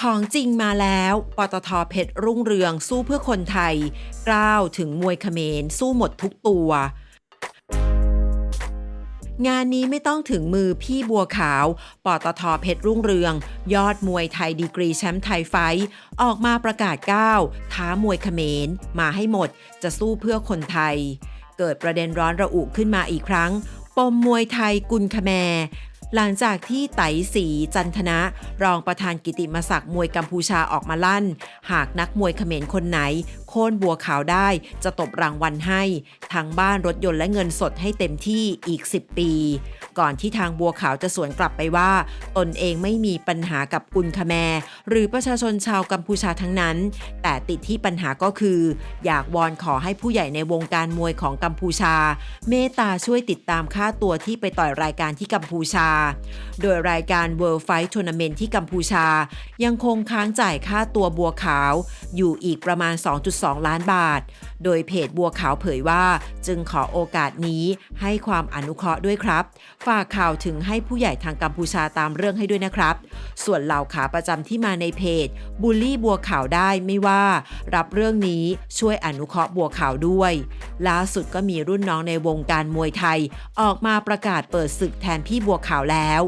ของจริงมาแล้ว ปตทเพชรรุ่งเรืองสู้เพื่อคนไทยกล้าวถึงมวยเขมรสู้หมดทุกตัว งานนี้ไม่ต้องถึงมือพี่บัวขาว ปตทเพชรรุ่งเรือง ยอดมวยไทยดีกรีแชมป์ไทยไฟ ออกมาประกาศก้าวท้ามวยเขมรมาให้หมดจะสู้เพื่อคนไทย เกิดประเด็นร้อนระอุขึ้นมาอีกครั้งปมมวยไทยกุลคแม หลังจากที่ไตสีจันทนะ รองประธานกิติมศักดิ์มวยกัมพูชาออกมาลั่น หากนักมวยเขมรคนไหน ค่นบัวขาวได้ จะตบรางวัลให้ทั้งบ้านรถยนต์และเงินสดให้เต็มที่อีก 10 ปี ก่อนที่ทางบัวขาวจะสวนกลับไปว่า ตนเองไม่มีปัญหากับกุลคแม หรือประชาชนชาวกัมพูชาทั้งนั้น แต่ติดที่ปัญหาก็คือ อยากวอนขอให้ผู้ใหญ่ในวงการมวยของกัมพูชา เมตตาช่วยติดตามค่าตัวที่ไปต่อยรายการที่กัมพูชา โดยรายการ World Fight Tournament ที่กัมพูชา ยังคงค้างจ่ายค่าตัวบัวขาว อยู่อีกประมาณ 2.2ล้านบาท โดยเพจบัวขาวเผยว่า จึงขอโอกาสนี้ให้ความอนุเคราะห์ด้วยครับ ฝากข่าวถึงให้ผู้ใหญ่ทางกัมพูชาตามเรื่องให้ด้วยนะครับ ส่วนเหล่าขาประจำที่มาในเพจ บูลลี่บัวขาวได้ไม่ว่า รับเรื่องนี้ช่วยอนุเคราะห์บัวขาวด้วย ล่าสุดก็มีรุ่นน้องในวงการมวยไทย ออกมาประกาศเปิดศึกแทนพี่บัวขาวแล้ว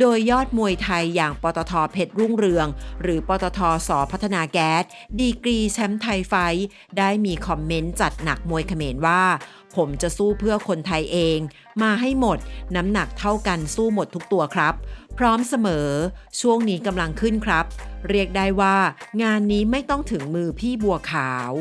โดยยอดมวยไทยอย่างปตทเพชรรุ่งเรือง หรือปตทสพัฒนาแก๊ส ดีกรีแชมป์ไทยไฟ ได้มีคอมเมนต์จัดหนักมวยเขมรว่า ผมจะสู้เพื่อคนไทยเอง มาให้หมด น้ำหนักเท่ากันสู้หมดทุกตัวครับ พร้อมเสมอ ช่วงนี้กำลังขึ้นครับ เรียกได้ว่างานนี้ไม่ต้องถึงมือพี่บัวขาว